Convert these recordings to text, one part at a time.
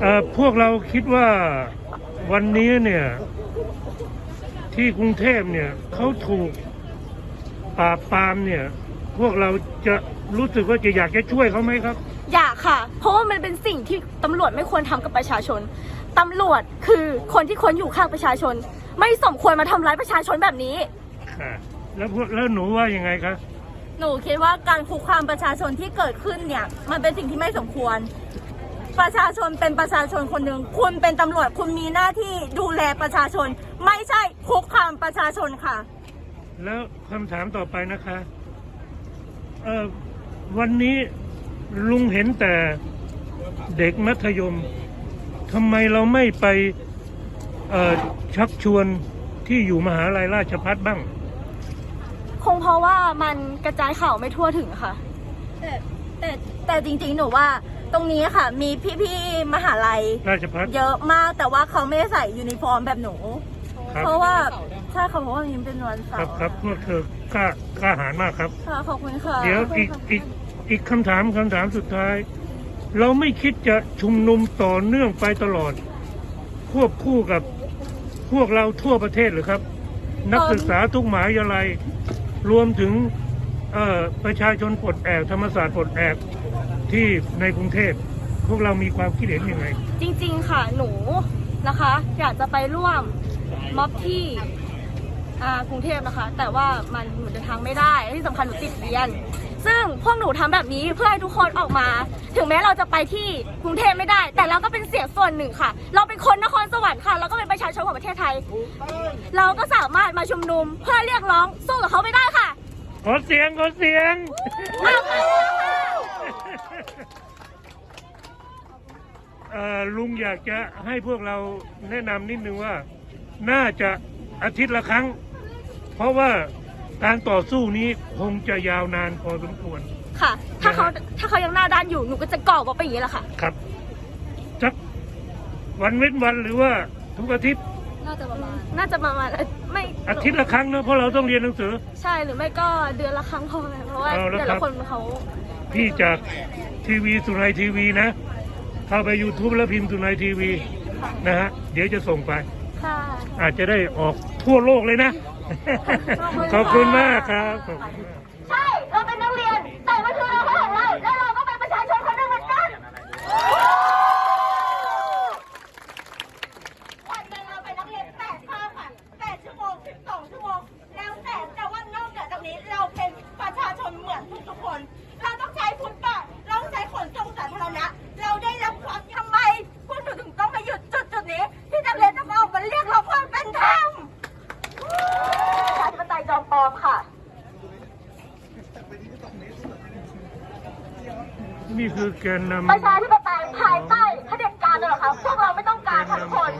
เอ่อพวกเราคิดว่าวันนี้เนี่ย ที่กรุงเทพเนี่ยเขาถูกปราบปรามเนี่ย พวกเราจะรู้สึกว่าจะอยากจะช่วยเขาไหมครับ อยากค่ะ เพราะว่ามันเป็นสิ่งที่ตำรวจไม่ควรทำกับประชาชนตำรวจคือคนที่ควรอยู่ข้างประชาชน ไม่สมควรมาทำร้ายประชาชนแบบนี้ค่ะแล้วพวกแล้วหนูว่ายังไงคะหนูคิดว่าการคุกคามประชาชนที่เกิดขึ้นเนี่ย มันเป็นสิ่งที่ไม่สมควร ประชาชนเป็นประชาชนคนหนึ่งคุณเป็นตำรวจคุณมีหน้าที่ดูแลประชาชน ไม่ใช่คุกคามประชาชนค่ะ แล้วคำถามต่อไปนะคะเอ่อวันนี้ลุงเห็นแต่เด็กมัธยมทำไมเราไม่ไปเอ่อชักชวนที่อยู่มหาลัยราชพัฒบ้าง คงเพราะว่ามันกระจายข่าวไม่ทั่วถึงค่ะ แต่แต่แต่จริงๆ หนูว่า ตรงนี้ค่ะ มีพี่ๆมหาลัย ราชพัฒเยอะมากแต่ว่าเขาไม่ได้ใส่ยูนิฟอร์มแบบหนู ครับ เพราะว่าใช่ค่ะเพราะว่ามันเป็นวันเสาครับร์ครับพวกเธอกล้ากล้าหาญมากครับ ค่ะขอบคุณค่ะเดี๋ยวอีกอีกอีกคำถามคำถามสุดท้าย เราไม่คิดจะชุมนุมต่อเนื่องไปตลอด ควบคู่กับพวกเราทั่วประเทศหรือครับ นักศึกษาทุกมหาวิทยาลัยรวมถึงเอ่อประชาชนปลดแอกธรรมศาสตร์ปลดแอก ที่ในกรุงเทพพวกเรามีความคิดเห็นยังไง จริง ๆ ค่ะหนูนะคะ อยากจะไปร่วมม็อบที่อ่ากรุงเทพนะคะ แต่ว่ามันหนูเดินทางไม่ได้และที่สำคัญหนูติดเรียน ซึ่งพวกหนูทำแบบนี้เพื่อให้ทุกคนออกมา ถึงแม้เราจะไปที่กรุงเทพไม่ได้ แต่เราก็เป็นเสียงส่วนหนึ่งค่ะ เราเป็นคนนครสวรรค์ค่ะ เราก็เป็นประชาชนของประเทศไทย เราก็สามารถมาชุมนุมเพื่อเรียกร้องสู้กับเขาไม่ได้ค่ะขอเสียงขอเสียงเอาไปเลยค่ะเอ่อลุงอยากจะให้พวกเราแนะนำนิดนึงว่า น่าจะอาทิตย์ละครั้ง เพราะว่าการต่อสู้นี้คงจะยาวนานพอสมควร ค่ะ ถ้าเขาถ้าเขายังหน้าด้านอยู่ หนูก็จะก่อว่าไปอย่างนี้แหละค่ะ ครับสักวันเว้นวันหรือว่าทุกอาทิตย์ น่าจะประมาณ น่าจะประมาณเอ้ยไม่อาทิตย์ละครั้งนะเพราะเราต้องเรียนหนังสือ ใช่หรือไม่ก็เดือนละครั้งพอไหมเพราะว่าเอาละแต่ครัละบคนเขา พี่จากทีวีสุนัยทีวีนะ เข้าไป YouTube แล้วพิมพ์สุนัยทีวีนะฮะ เดี๋ยวจะส่งไป ค่ะอาจจะได้ออกทั่วโลกเลยนะ ขอบคุณมากครับขอบคุณมาก ใช่ เราเป็นนักเรียน แต่มันคือเราของเรา และเราก็เป็นประชาชนคนหนึ่งเหมือนกัน วันหนึ่งเราเป็นนักเรียนแปดภาคค่ะแปดชั่วโมงสิบสองชั่วโมง แล้วแต่แต่ว่านอกจากตรงนี้เราเป็นประชาชนเหมือนทุกๆคน เราต้องใช้ฟุตบาทเราต้องใช้ขนส่งสาธารณะ เราได้รับความทำไม พวกหนูถึงต้องมาหยุดจุดจุดๆนี้ ที่นักเรียนต้องออกมาเรียกร้องความเป็นธรรม ประชาธิปไตยจอมปลอมค่ะ นี่ คือแกนนำประชาธิปไตยภายใต้เผด็จการเลยเหรอคะพวกเราไม่ต้องการค่ะทุกคน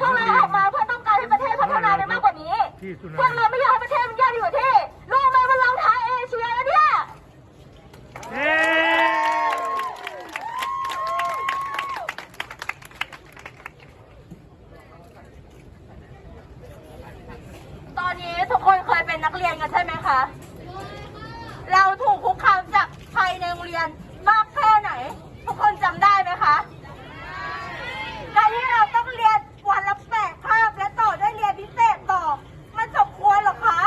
พวกเราออกมาเพื่อต้องการให้ประเทศพัฒนาได้มากกว่านี้ที่สุนัพวกเราไม่อยากให้ประเทศมันแย่ไปกว่าที่รู้ไหมว่าเราท้ายเอเชียแล้วเนี่ยเย้ตอนนี้ทุกคนเคยเป็นนักเรียนกันใช่ไหมคะ เราถูกคุกคามจากภายในโรงเรียนมากแค่ไหน ทุกคนจำได้ไหมคะการที่เราต้องเรียนวันละแปดคาบและต่อด้วยเรียนพิเศษต่อ มันสมควรเหรอคะ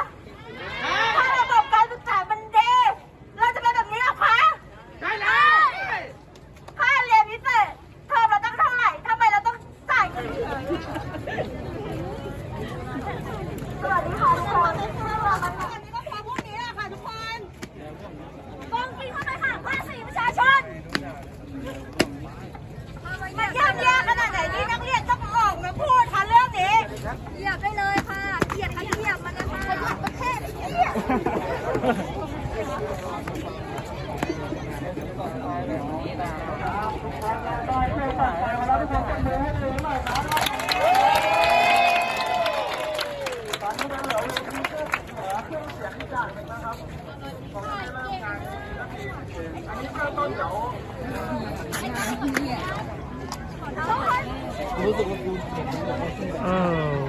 ถ้าระบบการศึกษามันดีเราจะเป็นแบบนี้เหรอคะได้เลยค่าเรียนพิเศษเทอมเราต้องเท่าไหร่ทำไมเราต้องจ่ายเงินสวัสดีค่ะทุกคนวันนี้ก็พอพวกนี้แหละค่ะทุกคนกองปีเข้าไปค่ะภาษีประชาชน มันย่ำแย่ขนาดไหนที่นักเรียนต้องออกมาพูดคะเรื่องนี้เหยียบได้เลยค่ะเหยียบค่ะเหยียบมันนะคะเหยียบประเทศเหยียบ อ้า ว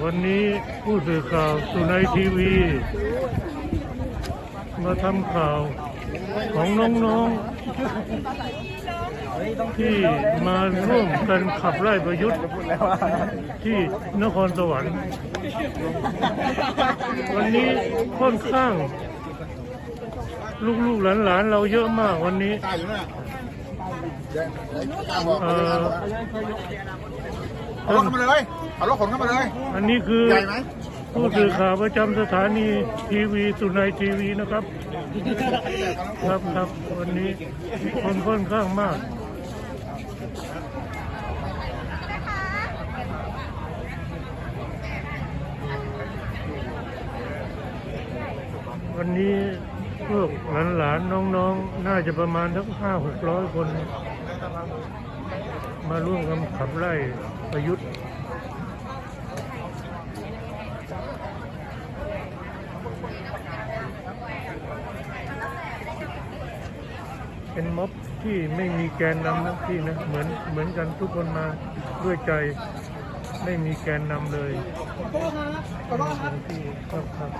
ันนี้ผู้สื่อข่าวสุนัยทีวี มาทำข่าวของน้องๆ ที่มาร่วมกันขับไล่ประยุทธ์ที่นครสวรรค์ วันนี้ค่อนข้าง ลูกๆหลานๆเราเยอะมากวันนี้ตายอยู่นั่นน่ะเดี๋ยวเดี๋ยวตามบอกเอ่อเอารถเข้ามาเลยเอารถขนเข้ามาเลย อันนี้คือใหญ่ไหม ผู้สื่อข่าวประจำสถานีทีวีสุนัยทีวีนะครับ ครับครับวันนี้คนค่อนข้างมากวันนี้พวกหลานๆน้องๆ น่าจะประมาณทั้งห้าหกร้อยคน มาร่วมกันขับไล่ประยุทธ์ เป็นม็อบที่ไม่มีแกนนำนะพี่นะเหมือนเหมือนกันทุกคนมาด้วยใจไม่มีแกนนำเลยขอโทษครับขอโทษครับที่ครับครับ